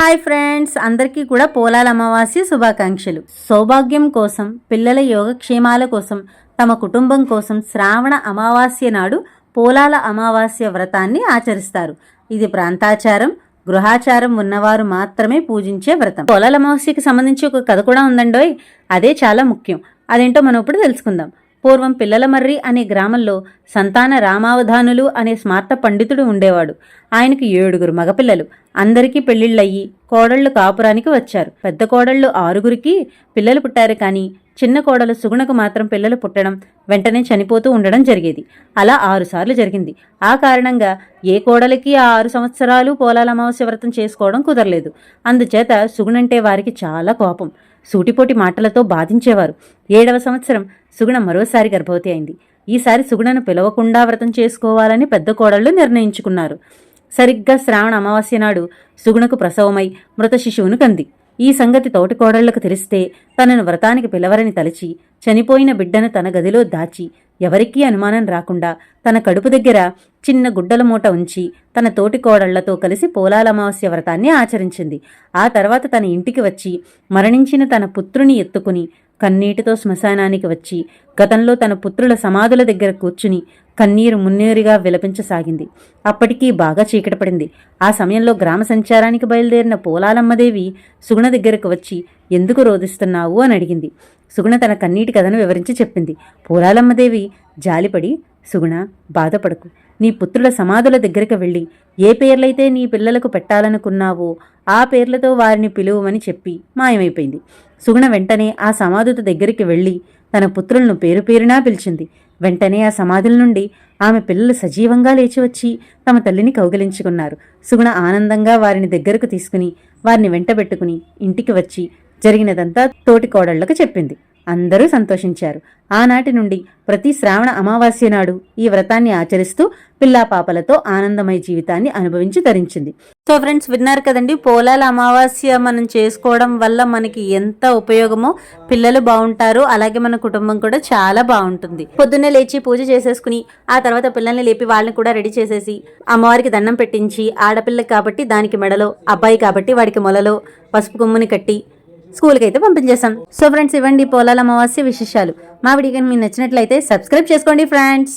Hi friends అందరికీ కూడా పోలాల అమావాస్య శుభాకాంక్షలు. సౌభాగ్యం కోసం పిల్లల యోగక్షేమాల కోసం తమ కుటుంబం కోసం శ్రావణ అమావాస్య నాడు పోలాల అమావాస్య వ్రతాన్ని ఆచరిస్తారు. ఇది ప్రాంతాచారం గృహాచారం ఉన్నవారు మాత్రమే పూజించే వ్రతం. పోలాల అమావాస్యకి సంబంధించి ఒక కథ కూడా ఉందండోయ్. అదే చాలా ముఖ్యం. అదేంటో మనం ఇప్పుడు తెలుసుకుందాం. పూర్వం పిల్లలమర్రి అనే గ్రామంలో సంతాన రామావధానులు అనే స్మార్త పండితుడు ఉండేవాడు. ఆయనకు ఏడుగురు మగపిల్లలు. అందరికీ పెళ్ళిళ్ళయ్యి కోడళ్ళు కాపురానికి వచ్చారు. పెద్ద కోడళ్ళు ఆరుగురికి పిల్లలు పుట్టారు కానీ చిన్న కోడలు సుగుణకు మాత్రం పిల్లలు పుట్టడం వెంటనే చనిపోతూ ఉండడం జరిగేది. అలా ఆరుసార్లు జరిగింది. ఆ కారణంగా ఏ కోడలికి ఆ ఆరు సంవత్సరాలు పోలాల అమావాస్య వ్రతం చేసుకోవడం కుదరలేదు. అందుచేత సుగుణంటే వారికి చాలా కోపం. సూటిపోటి మాటలతో బాధించేవారు. ఏడవ సంవత్సరం సుగుణ మరోసారి గర్భవతి అయింది. ఈసారి సుగుణను పిలవకుండా వ్రతం చేసుకోవాలని పెద్ద కోడళ్ళు నిర్ణయించుకున్నారు. సరిగ్గా శ్రావణ అమావాస్య నాడు సుగుణకు ప్రసవమై మృత శిశువును కంది. ఈ సంగతి తోటి కోడళ్ళకు తెలిస్తే తనను వ్రతానికి పిలవరని తలచి చనిపోయిన బిడ్డను తన గదిలో దాచి ఎవరికీ అనుమానం రాకుండా తన కడుపు దగ్గర చిన్న గుడ్డల మూట ఉంచి తన తోటి కోడళ్ళతో కలిసి పోలాల అమావాస్య వ్రతాన్ని ఆచరించింది. ఆ తర్వాత తన ఇంటికి వచ్చి మరణించిన తన పుత్రుని ఎత్తుకుని కన్నీటితో శ్మశానానికి వచ్చి గతంలో తన పుత్రుల సమాధుల దగ్గర కూర్చుని కన్నీరు మున్నీరుగా విలపించసాగింది. అప్పటికీ బాగా చీకటి పడింది. ఆ సమయంలో గ్రామ సంచారానికి బయలుదేరిన పోలాలమ్మదేవి సుగుణ దగ్గరకు వచ్చి ఎందుకు రోధిస్తున్నావు అని అడిగింది. సుగుణ తన కన్నీటి కథను వివరించి చెప్పింది. పోలాలమ్మదేవి జాలిపడి సుగుణ బాధపడకు. నీ పుత్రుల సమాధుల దగ్గరికి వెళ్ళి ఏ పేర్లైతే నీ పిల్లలకు పెట్టాలనుకున్నావో ఆ పేర్లతో వారిని పిలువమని చెప్పి మాయమైపోయింది. సుగుణ వెంటనే ఆ సమాధుత దగ్గరికి వెళ్ళి తన పుత్రులను పేరు పేరునా పిలిచింది. వెంటనే ఆ సమాధుల నుండి ఆమె పిల్లలు సజీవంగా లేచి వచ్చి తమ తల్లిని కౌగిలించుకున్నారు. సుగుణ ఆనందంగా వారిని దగ్గరకు తీసుకుని వారిని వెంటబెట్టుకుని ఇంటికి వచ్చి జరిగినదంతా తోటి కోడళ్ళకు చెప్పింది. అందరూ సంతోషించారు. ఆనాటి నుండి ప్రతి శ్రావణ అమావాస్య నాడు ఈ వ్రతాన్ని ఆచరిస్తూ పిల్లా పాపలతో ఆనందమయ జీవితాన్ని అనుభవించి ధరించింది సో ఫ్రెండ్స్ విన్నారు కదండి పోలాల అమావాస్య మనం చేసుకోవడం వల్ల మనకి ఎంత ఉపయోగమో పిల్లలు బాగుంటారు అలాగే మన కుటుంబం కూడా చాలా బాగుంటుంది. పొద్దున్నే లేచి పూజ చేసేసుకుని ఆ తర్వాత పిల్లల్ని లేపి వాళ్ళని కూడా రెడీ చేసేసి అమ్మవారికి దండం పెట్టించి ఆడపిల్ల కాబట్టి దానికి మెడలో అబ్బాయి కాబట్టి వాడికి మొలలో పసుపు కొమ్ముని కట్టి స్కూల్కి అయితే పంపించేసాం సో ఫ్రెండ్స్ ఇవ్వండి పోలాల అమావాస్య విశేషాలు. మా వీడియో కానీ మీకు నచ్చినట్లయితే సబ్స్క్రైబ్ చేసుకోండి ఫ్రెండ్స్.